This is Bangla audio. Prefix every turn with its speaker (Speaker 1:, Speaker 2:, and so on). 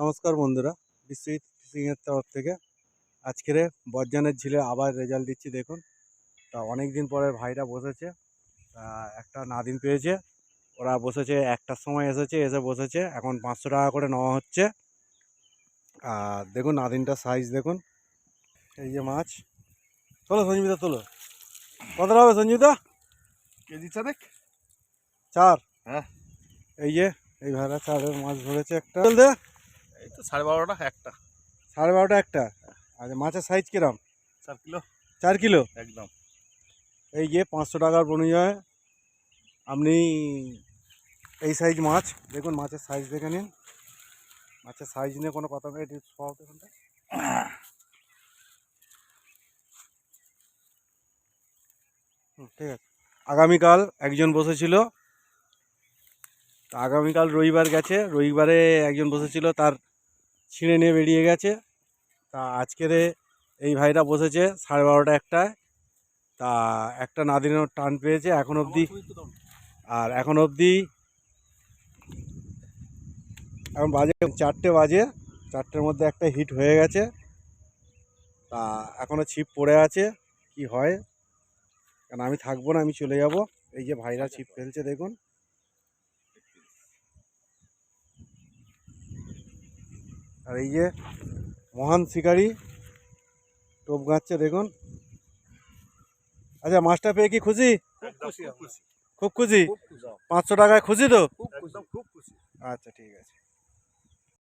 Speaker 1: নমস্কার বন্ধুরা বিশ্বজিৎ ফিশিংয়ের তরফ থেকে। আজকের বজ্জানের ঝিলে আবার রেজাল্ট দিচ্ছি দেখুন। তা অনেক দিন পরে ভাইরা বসেছে তা একটা নাদিন পেয়েছে ওরা বসেছে একটার সময় এসেছে এসে বসেছে এখন পাঁচশো টাকা করে নেওয়া হচ্ছে। আর দেখুন নাদিনটার সাইজ দেখুন। এই যে মাছ। তোলো সঞ্জীবিতা তোলো। কতটা হবে সঞ্জীবিতা
Speaker 2: কেজি চারেক।
Speaker 1: চার?
Speaker 2: হ্যাঁ।
Speaker 1: এই যে এই ভাইরা চারের মাছ ধরেছে একটা।
Speaker 2: এই তো সাড়ে বারোটা একটা।
Speaker 1: সাড়ে বারোটা একটা? আচ্ছা মাছের সাইজ কিরম?
Speaker 2: চার কিলো।
Speaker 1: চার কিলো?
Speaker 2: একদম।
Speaker 1: এই যে পাঁচশো টাকার অনুযায়ী আপনি এই সাইজ মাছ। দেখুন মাছের সাইজ দেখে নিন। মাছের সাইজ নিয়ে কোনো কথা নেই। এটি সব দেখুন হুম, ঠিক আছে। আগামীকাল একজন বসেছিল। তা আগামীকাল রবিবার গেছে। রবিবারে একজন বসেছিল। তার ছিঁড়ে নিয়ে বেরিয়ে গেছে। তা আজকের এই ভাইটা বসেছে সাড়ে বারোটা একটায়। তা একটা নাদিনের টান পেয়েছে এখন অবধি। আর এখন অবধি এখন বাজে চারটে বাজে। চারটের মধ্যে একটা হিট হয়ে গেছে। তা এখনও ছিপ পড়ে আছে। কি হয়? কারণ আমি থাকব না, আমি চলে যাব। এই যে ভাইরা ছিপ ফেলছে, দেখুন। আর এই যে মহান শিকারি টোপ গাঁচ্ছে দেখুন। আচ্ছা মাছটা পেয়ে কি খুশি?
Speaker 2: খুব খুশি
Speaker 1: পাঁচশো টাকায় খুশি তো?
Speaker 2: খুব খুশি।
Speaker 1: আচ্ছা ঠিক আছে।